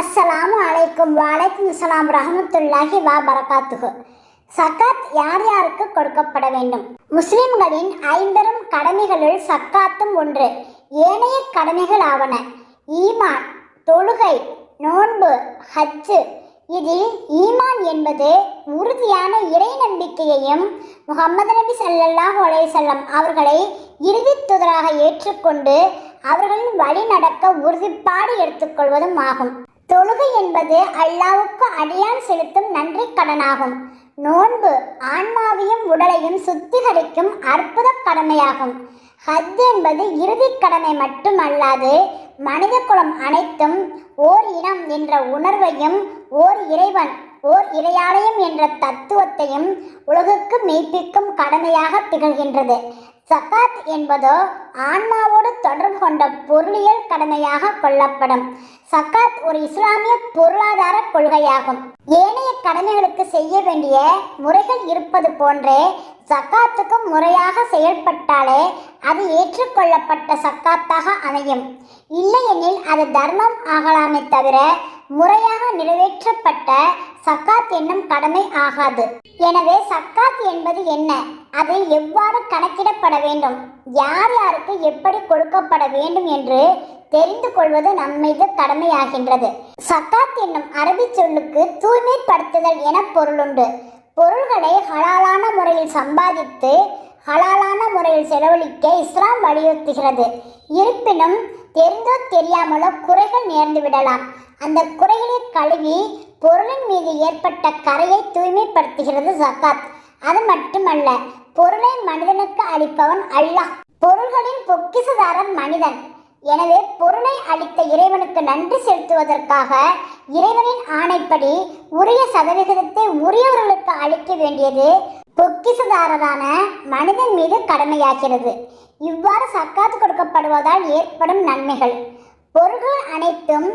அஸ்ஸலாமு அலைக்கும் வலைக்கும் சலாம் ரஹமத்துல்லாஹி வா பரகாத்துகு சக்காத் யார் யாருக்கு கொடுக்கப்பட வேண்டும்? முஸ்லிம்களின் ஐம்பெரும் கடமைகளுள் சக்காத்தும் ஒன்று. ஏனைய கடமைகள் ஆவன. ஈமான் தொழுகை நோன்பு ஹஜ்ஜு. இதில் ஈமான் என்பது உறுதியான இறை நம்பிக்கையையும் முகமது நபி ஸல்லல்லாஹு அலைஹி அவர்களை இறுதி ஏற்றுக்கொண்டு அவர்களின் வழி நடக்க உறுதிப்பாடு எடுத்துக்கொள்வதும் ஆகும். தொழுகை என்பது அல்லாவுக்கு அடியான் செலுத்தும் நன்றி கடனாகும். நோன்பு ஆன்மாவையும் உடலையும் சுத்திகரிக்கும் அற்புத கடமையாகும். ஹஜ் என்பது இறுதி கடமை மட்டுமல்லாது மனித குலம் அனைத்தும் ஓர் இனம் என்ற உணர்வையும் ஓர் இறைவன் ஓர் இறையாலயம் என்ற தத்துவத்தையும் உலகுக்கு மெய்ப்பிக்கும் கடமையாக திகழ்கின்றது. சக்காத் என்பதோ ஆன்மாவோடு தொடர்பு கொண்ட பொருளியல் கடமையாக கொள்ளப்படும். சக்காத் ஒரு இஸ்லாமிய பொருளாதார கொள்கையாகும். ஏனைய கடமைகளுக்கு செய்ய வேண்டிய முறைகள் இருப்பது போன்றே சக்காத்துக்கும் முறையாக செயல்பட்டாலே அது ஏற்றுக்கொள்ளப்பட்ட சக்காத்தாக அமையும். இல்லையெனில் அது தர்மம் ஆகலாமே தவிர முறையாக நிறைவேற்றப்பட்ட சக்காத் என்னும் கடமை ஆகாது. எனவே சக்காத் என்பது என்ன? அது எவ்வாறு கணக்கிடப்பட வேண்டும்? யார் யாருக்கு எப்படி கொடுக்கப்பட வேண்டும் என்று தெரிந்து கொள்வது நம்மீது கடமையாகின்றது. சக்காத் என்னும் அரபி சொல்லுக்கு தூய்மைப்படுத்துதல் என பொருளுண்டு. பொருள்களை ஹலாலான முறையில் சம்பாதித்து ஹலாலான முறையில் செலவழிக்க இஸ்லாம் வலியுறுத்துகிறது. இருப்பினும் தெரிந்தோ தெரியாமலோ குறைகள் நேர்ந்து விடலாம். அந்த குறைகளை கழுவி பொருளின் மீது ஏற்பட்ட கரையை தூய்மைப்படுத்துகிறது ஜக்காத். அது மட்டுமல்ல பொருளை மனிதனுக்கு அளிப்பவன் அல்லாஹ். பொருள்களின் பொக்கிசுதாரன் மனிதன். எனவே பொருளை அளித்த இறைவனுக்கு நன்றி செலுத்துவதற்காக இறைவனின் ஆணைப்படி உரிய சதவிகிதத்தை உரியவர்களுக்கு அளிக்க வேண்டியது பொக்கிசுதாரரான மனிதன் மீது கடமையாகிறது. இவ்வாறு சக்காத்து கொடுக்கப்படுவதால் ஏற்படும் நன்மைகள். பொருள்கள் அனைத்தும்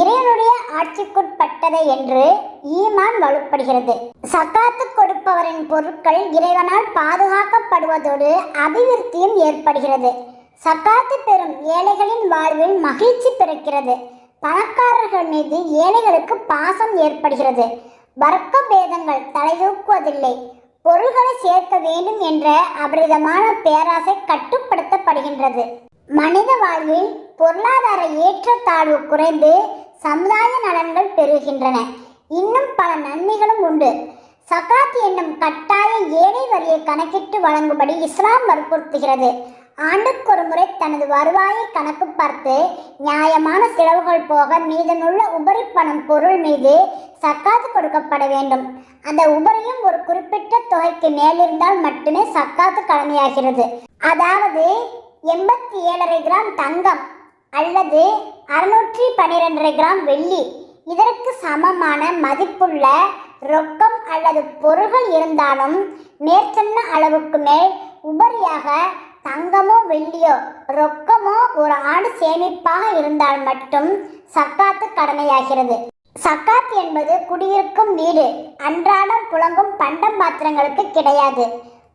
இறைவனுடைய ஆட்சிக்குட்பட்டதை என்று ஈமான் வலுப்படுகிறது. சக்காத்து கொடுப்பவரின் பொருட்கள் இறைவனால் பாதுகாக்கப்படுவதோடு அபிவிருத்தியும் ஏற்படுகிறது. சக்காத்து பெறும் ஏழைகளின் வாழ்வில் மகிழ்ச்சி பிறக்கிறது. பணக்காரர்கள் மீது ஏழைகளுக்கு பாசம் ஏற்படுகிறது. வர்க்க பேதங்கள் தலைதூக்குவதில்லை. பொருள்களை சேர்க்க வேண்டும் என்ற அபரிதமான பேராசை கட்டுப்படுத்தப்படுகின்றது. மனித வாழ்வில் பொருளாதார ஏற்றத்தாழ்வு குறைந்து சமுதாய நலன்கள் பெறுகின்றன. இன்னும் பல நன்மைகளும் உண்டு. சக்காத் என்னும் கட்டாய ஏழை வரியை கணக்கிட்டு வழங்கும்படி இஸ்லாம் வற்புறுத்துகிறது. ஆண்டுக்கொரு முறை தனது வருவாயை கணக்கு பார்த்து நியாயமான செலவுகள் போக மீதமுள்ள உபரி பணம் பொருள் மீது சக்காத்து கொடுக்கப்பட வேண்டும். அந்த உபரியும் ஒரு குறிப்பிட்ட தொகைக்கு மேலிருந்தால் மட்டுமே சக்காத்து கடமையாகிறது. அதாவது எண்பத்தி ஏழரை கிராம் தங்கம் அல்லது அறுநூற்றி பன்னிரெண்டரை கிராம் வெள்ளி. இதற்கு சமமான மதிப்புள்ள ரொக்கம் அல்லது பொருள்கள் இருந்தாலும் மேற்சொன்ன அளவுக்கு மேல் உபரியாக தங்கமோ வெள்ளியோ ரொக்கமோ ஒரு ஆண்டு சேமிப்பாக இருந்தால் மட்டும் சக்காத்து கடமையாகிறது. சக்காத் என்பது குடியிருக்கும் வீடு அன்றாடம் புழங்கும் பண்டம் பாத்திரங்களுக்கு கிடையாது.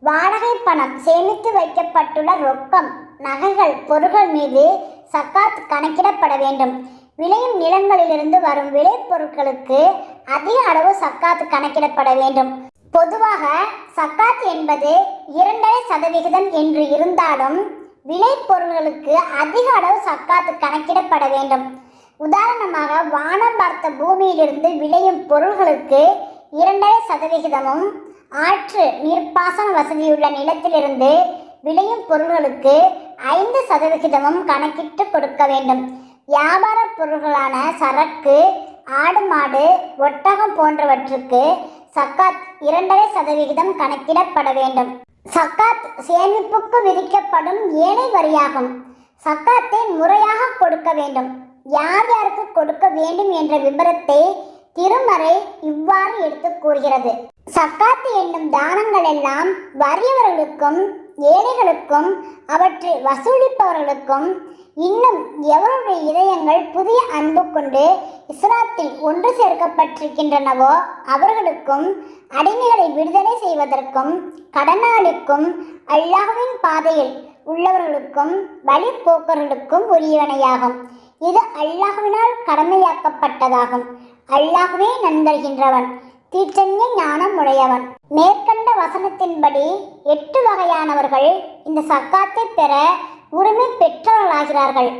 வாடகை பணம் சேமித்து வைக்கப்பட்டுள்ள ரொக்கம் நகைகள் பொருள்கள் மீது சக்காத் கணக்கிடப்பட வேண்டும். விளையும் நிலங்களிலிருந்து வரும் விளைபொருட்களுக்கு அதிக அளவு சக்காத்து கணக்கிடப்பட வேண்டும். பொதுவாக சக்காத் என்பது இரண்டரை சதவிகிதம் என்று இருந்தாலும் விளைபொருள்களுக்கு அதிக அளவு சக்காத்து கணக்கிடப்பட வேண்டும். உதாரணமாக வானம் பார்த்த பூமியிலிருந்து விளையும் பொருள்களுக்கு இரண்டரை சதவிகிதமும் ஆற்று நீர்ப்பாசன வசதியுள்ள நிலத்திலிருந்து விளையும் பொருள்களுக்கு ஐந்து சதவிகிதமும் கணக்கிட்டு கொடுக்க வேண்டும். வியாபார பொருள்களான சரக்கு ஆடு மாடு ஒட்டகம் போன்றவற்றுக்கு சக்காத் இரண்டரை சதவிகிதம் கணக்கிடப்பட வேண்டும். சக்காத் சேமிப்புக்கு விதிக்கப்படும் ஏழை வரியாகும். சக்காத்தை முறையாக கொடுக்க வேண்டும். யார் யாருக்கு கொடுக்க வேண்டும் என்ற விபரத்தை திருமறை இவ்வாறு எடுத்து கூறுகிறது. சக்காத்து என்னும் தானங்கள் எல்லாம் வறியவர்களுக்கும் ஏழைகளுக்கும் அவற்றை வசூலிப்பவர்களுக்கும் இன்னும் எவருடைய இதயங்கள் புதிய அன்பு கொண்டு இஸ்லாத்தில் ஒன்று சேர்க்கப்பட்டிருக்கின்றனவோ அவர்களுக்கும் அடிமைகளை விடுதலை செய்வதற்கும் கடனாளிக்கும் அல்லாஹ்வின் பாதையில் உள்ளவர்களுக்கும் வழிபோக்கர்களுக்கும் உரியவனையாகும். இது அல்லாஹ்வினால் கடமையாக்கப்பட்டதாகும். அல்லாஹ்வே நன்கறிகின்றவன் தீர்ச்சன்ய ஞானம் உடையவன் மேற்கண்ட வசனத்தின்படி எட்டு வகையானவர்கள் இந்த சக்காத்தை பெற உரிமை பெற்றவர்களாகிறார்கள்.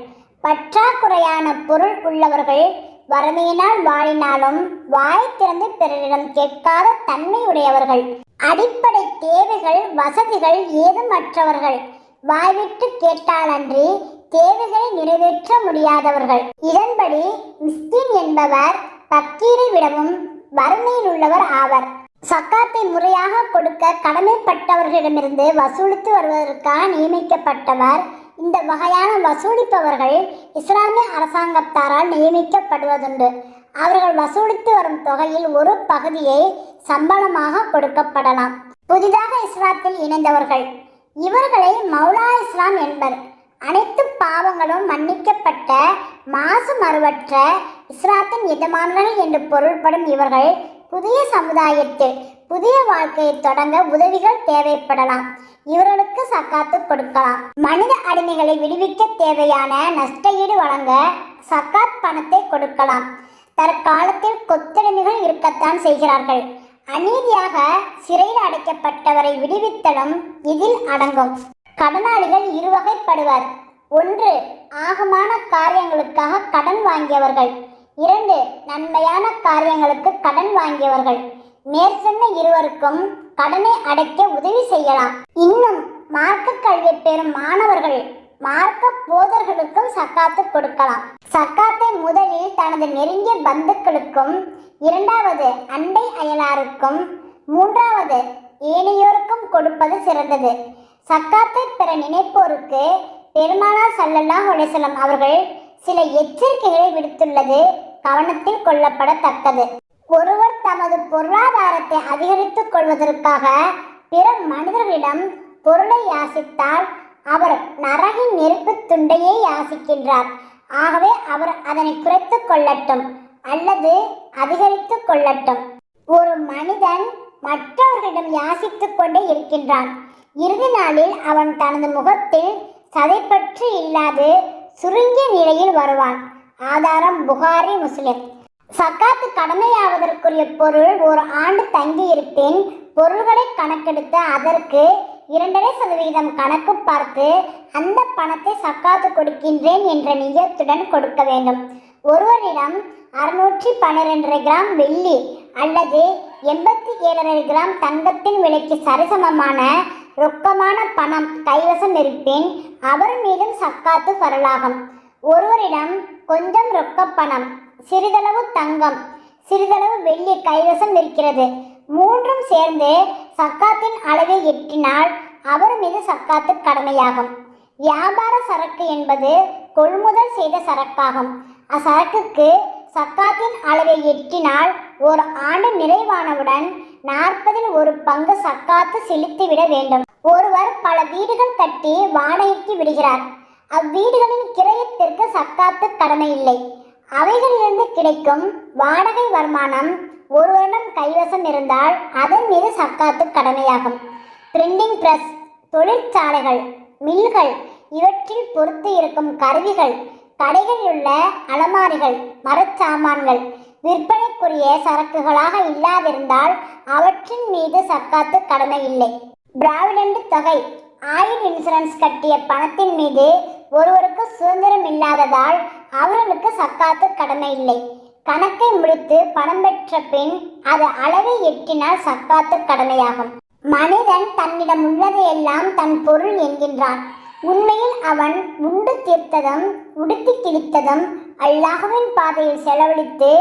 பற்றாக்குறையான பொருள் உள்ளவர்கள் வறுமையினால் வாழினாலும் வாய் திறந்து பிறரிடம் கேட்காத தன்மை உடையவர்கள் அடிப்படை தேவைகள் வசதிகள் ஏதுமற்றவர்கள். வாய்விட்டு கேட்டாலன்றி தேவைகளை நிறைவேற்ற முடியாதவர்கள். இதன்படி மிஸ்கின் என்பவர் பக்கீரை விடவும் வறுமையில் உள்ளவர் ஆவர். சக்காத்தை முறையாக கொடுக்க கடமைப்பட்டவர்களிடமிருந்து வசூலித்து வருவதற்காக நியமிக்கப்பட்டவர். இந்த வகையான வசூலிப்பவர்கள் இஸ்லாமிய அரசாங்கத்தாரால் நியமிக்கப்படுவதுண்டு. அவர்கள் வசூலித்து வரும் தொகையில் ஒரு பகுதியை சம்பளமாக கொடுக்கப்படலாம். புதிதாக இஸ்லாத்தில் இணைந்தவர்கள். இவர்களை மௌலா இஸ்லாம் என்பர். அனைத்து பாவங்களும் மன்னிக்கப்பட்ட மாசு மறுவற்ற இஸ்லாத்தின் எஜமானர்கள் என்று பொருள்படும் இவர்கள் புதிய சமுதாயத்தில் புதிய வாழ்க்கையை தொடங்க உதவிகள் தேவைப்படலாம். இவர்களுக்கு சக்காத்து கொடுக்கலாம். மனித அடிமைகளை விடுவிக்க தேவையான நஷ்டஈடு வழங்க சக்காத் பணத்தை கொடுக்கலாம். தற்காலத்தில் கொத்தடிமைகள் இருக்கத்தான் செய்கிறார்கள். அநீதியாக சிறையில் அடைக்கப்பட்டவரை விடுவித்தலும் இதில் அடங்கும். கடனாளிகள் இருவகைப்படுவர். ஒன்று ஆகமான காரியங்களுக்காக கடன் வாங்கியவர்கள். இரண்டு நன்மையான காரியங்களுக்கு கடன் வாங்கியவர்கள். மேற்சொன்ன இருவருக்கும் கடனை அடைக்க உதவி செய்யலாம். இன்னும் மார்க்க கல்வி பெறும் மாணவர்கள் மார்க்க போதர்களுக்கும் சக்காத்து கொடுக்கலாம். சக்காத்தை முதலில் தனது நெருங்கிய பந்துக்களுக்கும் இரண்டாவது அண்டை அயலாருக்கும் மூன்றாவது ஏனையோருக்கும் கொடுப்பது சிறந்தது. சக்காத்தை பெற நினைப்போருக்கு பெருமானார் சல்லல்லா ஹுலேசலம் அவர்கள் சில எச்சரிக்கைகளை விடுத்துள்ளது. கவனத்தில் கொள்ளப்படத்தக்கது. ஒருவர் தமது பொருளாதாரத்தை அதிகரித்துக் கொள்வதற்காக பிற மனிதர்களிடம் பொருளை யாசித்தால் அவர் நரகின் நெருப்பு துண்டையே யாசிக்கின்றார். ஆகவே அவர் அதனை குறைத்துக் கொள்ளட்டும் அல்லது அதிகரித்துக் கொள்ளட்டும். ஒரு மனிதன் மற்றவர்களிடம் யாசித்துக் கொண்டே இருக்கின்றான். இறுதி நாளில் அவன் தனது முகத்தில் சதைப்பற்று இல்லாது சுருங்கிய நிலையில் வருவான். ஆதாரம் புகாரி முஸ்லிம். சக்காத்து கடமையாவதற்குரிய பொருள் ஒரு ஆண்டு தங்கி இருப்பின் பொருள்களை கணக்கெடுத்து அதற்கு இரண்டரை சதவீதம் கணக்கு பார்த்து அந்த பணத்தை சக்காத்து கொடுக்கின்றேன் என்ற நிஜத்துடன் கொடுக்க வேண்டும். ஒருவரிடம் அறுநூற்றி பன்னிரெண்டரை கிராம் வெள்ளி அல்லது எண்பத்தி ஏழரை கிராம் தங்கத்தின் விலைக்கு சரிசமமான ரொக்கமான பணம் கைவசம் இருப்பின். அவர் மீதும் சக்காத்து வரலாகும். ஒருவரிடம் கொஞ்சம் ரொக்க பணம் சிறிதளவு தங்கம் சிறிதளவு வெள்ளி கைவசம் இருக்கிறது. மூன்றும் சேர்ந்து சக்காத்தின் அளவை எட்டினால் அவர் மீது சக்காத்து கடமையாகும். வியாபார சரக்கு என்பது கொள்முதல் செய்த சரக்காகும். அச்சரக்குக்கு சக்காத்தின் அளவை எட்டினால் ஒரு ஆண்டு நிறைவானவுடன் நாற்பதில் ஒரு பங்கு சக்காத்து செலுத்திவிட வேண்டும். ஒருவர் பல வீடுகள் கட்டி வாடகைக்கு விடுகிறார். அவ்வீடுகளின் கிரயத்திற்கு சக்காத்து கடமை இல்லை. அவைகளிலிருந்து கிடைக்கும் வாடகை வருமானம் ஒரு வருடம் கைவசம் இருந்தால் அதன் மீது சக்காத்து கடமையாகும். பிரிண்டிங் பிரஸ் தொழிற்சாலைகள் மில்கள் இவற்றில் பொறுத்து இருக்கும் கருவிகள் கடைகளில் உள்ள அலமாரிகள் மரச்சாமான்கள் விற்பனைக்குரிய சரக்குகளாக இல்லாதிருந்தால் அவற்றின் மீது சக்காத்து கடமை இல்லை. பிராவிடண்ட் தொகை ஆயுள் இன்சூரன்ஸ் கட்டிய பணத்தின் மீது ஒருவருக்கு சுதந்திரம் இல்லாததால் அவர்களுக்கு சக்காத்து கடமை இல்லை. கணக்கை முடித்து பணம் பெற்ற பின் அது அளவை எட்டினால் சக்காத்து கடமையாகும். மனிதன் தன்னிடம் உள்ளதையெல்லாம் தன் பொருள் என்கின்றான். உண்மையில் அவன் உண்டு தீர்த்ததும் உடுத்தி கிழித்ததும் அல்லாஹுவின் பாதையில் செலவழித்து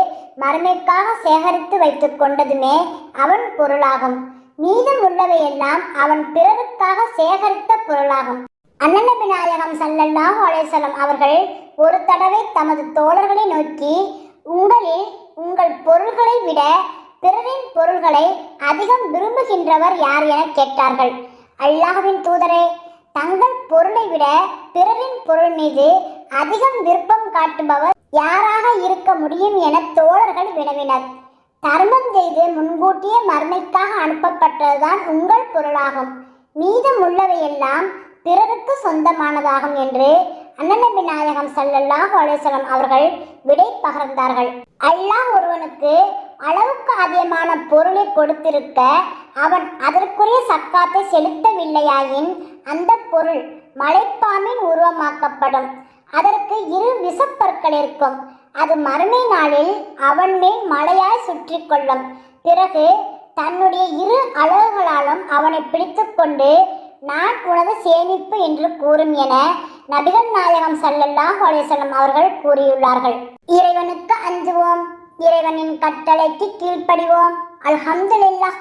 மறுமைக்காக சேகரித்து வைத்துக் கொண்டதுமே அவன் பொருளாகும். மீதம் உள்ளவையெல்லாம் அவன் பிறருக்காக சேகரித்த பொருளாகும். அண்ணநபி நாயகம் சல்லல்லாஹு அலைஹிஸ்ஸலாம் அவர்கள் ஒரு தடவை தமது தோழர்களை நோக்கி உங்களில் உங்கள் பொருள்களை விட பிறரின் பொருள்களை அதிகம் விரும்புகின்றவர் யார் என கேட்டார்கள். அல்லாஹுவின் தூதரே தங்கள் பொருளை விட பிறரின் பொருள் மீது அதிகம் விருப்பம் காட்டுபவர் யாராக இருக்க முடியும் என தோழர்கள் வினவினர். தர்மம் செய்து முன்கூட்டியே மறுமைக்காக அனுப்பப்பட்டதுதான் உங்கள் பொருளாகும். மீதம் உள்ளவையெல்லாம் பிறருக்கு சொந்தமானதாகும் என்று அண்ணநபி நாயகம் சல்லல்லாஹ் அலேசலம் அவர்கள் விடை பகர்ந்தார்கள். அல்லாஹ் ஒருவனுக்கு அளவுக்கு அதிகமான பொருளை கொடுத்திருக்க அவன் அதற்குரிய சக்காத்தை செலுத்தவில்லையாயின் அந்த பொருள் மலைப்பாம்பின் உருவமாக்கப்படும். அதற்கு இரு விஷப்பற்கள் இருக்கும். அது மறுமை நாளில் அவன் மேல் மலையாய் சுற்றி கொள்ளும் பிறகு தன்னுடைய இரு அலகுகளாலும் அவனை பிடித்துக்கொண்டு கொண்டு உனது சேமிப்பு என்று கூறும் என நபிகள் நாயகம் சல்லல்லாஹ் அலிசல்லம் அவர்கள் கூறியுள்ளார்கள். இறைவனுக்கு அஞ்சுவோம். இறைவனின் கட்டளைக்கு கீழ்ப்படிவோம். அல்ஹம்துலில்லாஹ்.